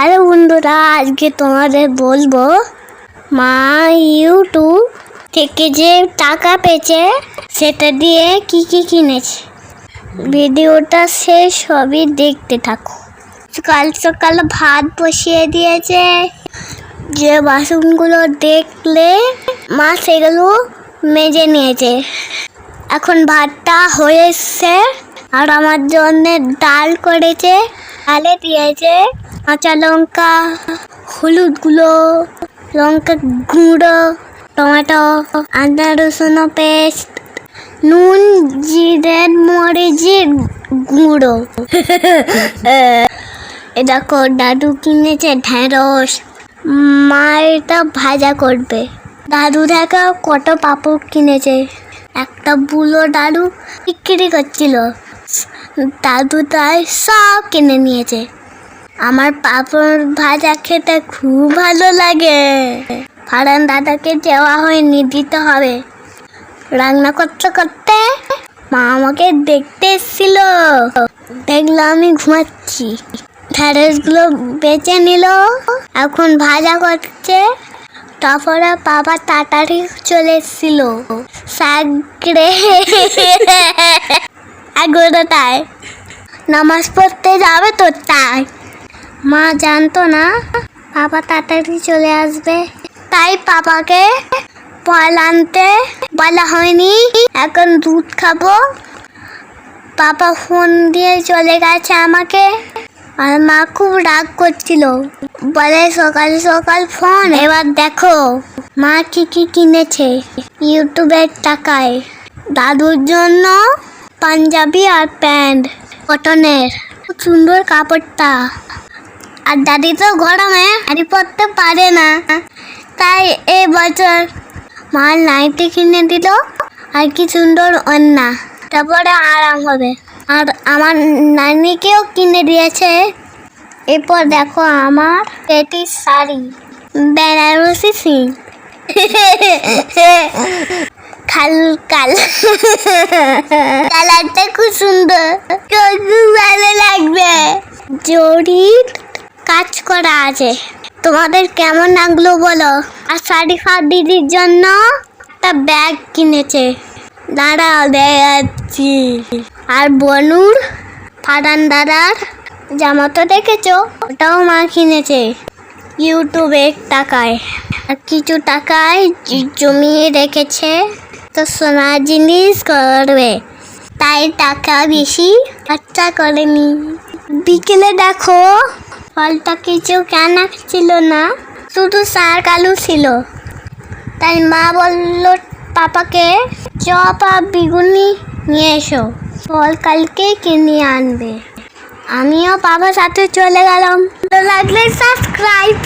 Hello বন্ধুরা, আজকে তোমাদের বলব মা ইউটিউব থেকে যে টাকা পেয়েছে, সেটা দিয়ে কি কি কিনেছে। ভিডিওটা শেষ, সবই দেখতে থাকো। সকাল সকাল ভাত বসিয়ে দিয়েছে। যে বাসনগুলো দেখলে, মা সেগুলো মেজে নিয়েছে। এখন ভাতটা হয়ে এসছে আর আমার জন্য ডাল করেছে, ডালে দিয়েছে। কাঁচা লঙ্কা, হলুদ গুঁড়ো, লঙ্কা গুঁড়ো, টমেটো, আদা রসুন পেস্ট, নুন, জিরে, মরিচের গুঁড়ো। এ দেখো, দাদু কিনেছে ঢেঁড়স মা এটা ভাজা করবে। দাদু দেখো কত পাপড় কিনেছে। একটা বুলো দাদু বিক্রি করছিল। দাদু তাই সব কিনে নিয়েছে। আমার পাপড় ভাজা খেতে খুব ভালো লাগে। ফারান দাদাকে দেওয়া হয়নি, দিতে হবে। রান্না করতে করতে মা আমাকে দেখতে এসেছিল। দেখল আমি ঘুমাচ্ছি। ঢ্যাঁড়সগুলো বেঁচে নিল। এখন ভাজা করছে। তারপরে বাবা তাড়াতাড়ি চলে এসেছিল। সাগরে। এগারোটায় নামাজ পড়তে যাবে তো তাই? মা জানতো না? বাবা তাড়াতাড়ি চলে আসবে। তাই পাপাকে ফল আনতে বলা হয়নি। এখন দুধ খাব। পাপা ফোন দিয়ে চলে গেছে আমাকে। আর মা খুব রাগ করছিল। বলে সকাল সকাল ফোন। এবার দেখো, মা কি কি কিনেছে ইউটিউবের টাকায়। দাদুর জন্য পাঞ্জাবি আর প্যান্ট, কটনের। খুব সুন্দর কাপড়টা। আর দাদি তো গরমে শাড়ি পরতে পারে না। তাই এই বছর মা নাইটি কিনে দিল আর কি সুন্দর অন্যা তারপরে আরাম হবে। আর আমার নানিকেও কিনে দিয়েছে। এরপর দেখো আমার পেটি শাড়ি। বেনারসি সিং খাল কাল। কালারটা খুব সুন্দর। ভালো লাগবে। জরির কাজ করা আছে। তোমাদের কেমন লাগল বলো? আর শাড়ি ফার দিদির জন্য একটা ব্যাগ কিনেছে। দাঁড়াও, দেখাচ্ছি। আর বনুর ফাদান দাদার জামা তো দেখেছ? ওটাও মা কিনেছে ইউটিউবের টাকায়। আর কিছু টাকায় জমিয়ে রেখেছে। তো সোনার জিনিস করবে। তাই টাকা বেশি খরচা করেনি। বিকেলে দেখো। ফলটা কিছু কেনা ছিল না, শুধু সার কালু ছিল। তাই মা বলল, পাপাকে চপ আর বিগুনি নিয়ে এসো, ফল কালকে কিনে আনবে। আমিও বাবার সাথে চলে গেলাম। লাগলে সাবস্ক্রাইব